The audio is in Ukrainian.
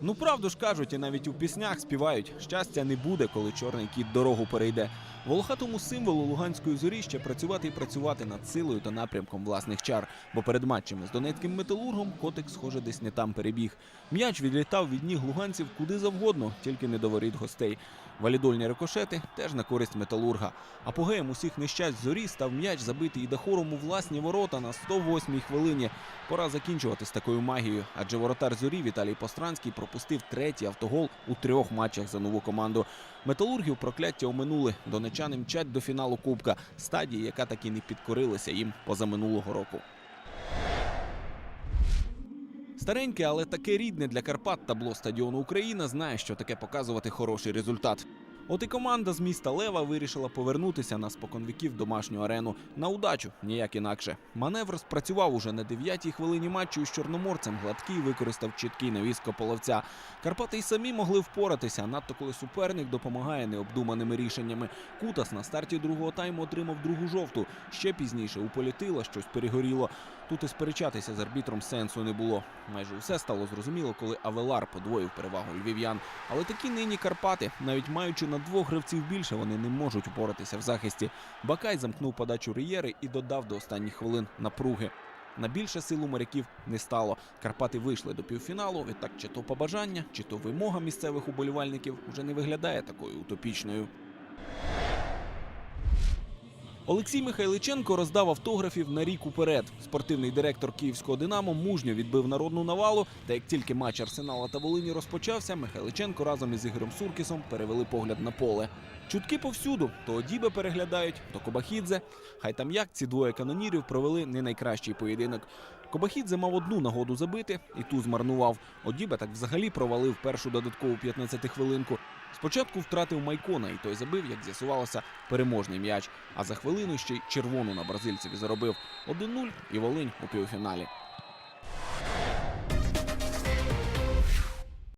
Ну правду ж кажуть, і навіть у піснях співають. Щастя не буде, коли чорний кіт дорогу перейде. Волохатому символу луганської зорі ще працювати і працювати над силою та напрямком власних чар. Бо перед матчами з донецьким металургом котик, схоже, десь не там перебіг. М'яч відлітав від ніг луганців куди завгодно, тільки не до воріт гостей. Валідольні рикошети теж на користь металурга. Апогеєм усіх нещасть зорі став м'яч забитий і дахором у власні ворота на 108-й хвилині. Пора закінчувати з такою магією, адже воротар зорі Віталій Постранський пропустив третій автогол у трьох матчах за нову команду. Металургів прокляття оминули. Донечани мчать до фіналу Кубка, стадії, яка таки не підкорилася їм позаминулого року. Стареньке, але таке рідне для Карпат табло стадіону Україна знає, що таке показувати хороший результат. От і команда з міста Лева вирішила повернутися на споконвіків домашню арену на удачу, ніяк інакше. Маневр спрацював уже на дев'ятій хвилині матчу із чорноморцем. Гладкий використав чіткий навіс Кополовця. Карпати й самі могли впоратися, надто коли суперник допомагає необдуманими рішеннями. Кутас на старті другого тайму отримав другу жовту. Ще пізніше у політила щось перегоріло. Тут і сперечатися з арбітром сенсу не було. Майже все стало зрозуміло, коли Авелар подвоїв перевагу львів'ян. Але такі нині Карпати, навіть маючи на двох гравців більше, вони не можуть упоратися в захисті. Бакай замкнув подачу Рієри і додав до останніх хвилин напруги. На більше силу моряків не стало. Карпати вийшли до півфіналу. Відтак, чи то побажання, чи то вимога місцевих уболівальників уже не виглядає такою утопічною. Олексій Михайличенко роздав автографів на рік уперед. Спортивний директор київського Динамо мужньо відбив народну навалу. Та як тільки матч Арсенала та Волині розпочався, Михайличенко разом із Ігорем Суркісом перевели погляд на поле. Чутки повсюду: то Одібе переглядають, то Кобахідзе. Хай там як ці двоє канонірів провели не найкращий поєдинок. Кобахідзе мав одну нагоду забити і ту змарнував. Одібе так взагалі провалив першу додаткову 15 хвилинку. Спочатку втратив Майкона, і той забив, як з'ясувалося, переможний м'яч. А за хвилину ще й червону на бразильцеві заробив 1-0 і Волинь у півфіналі.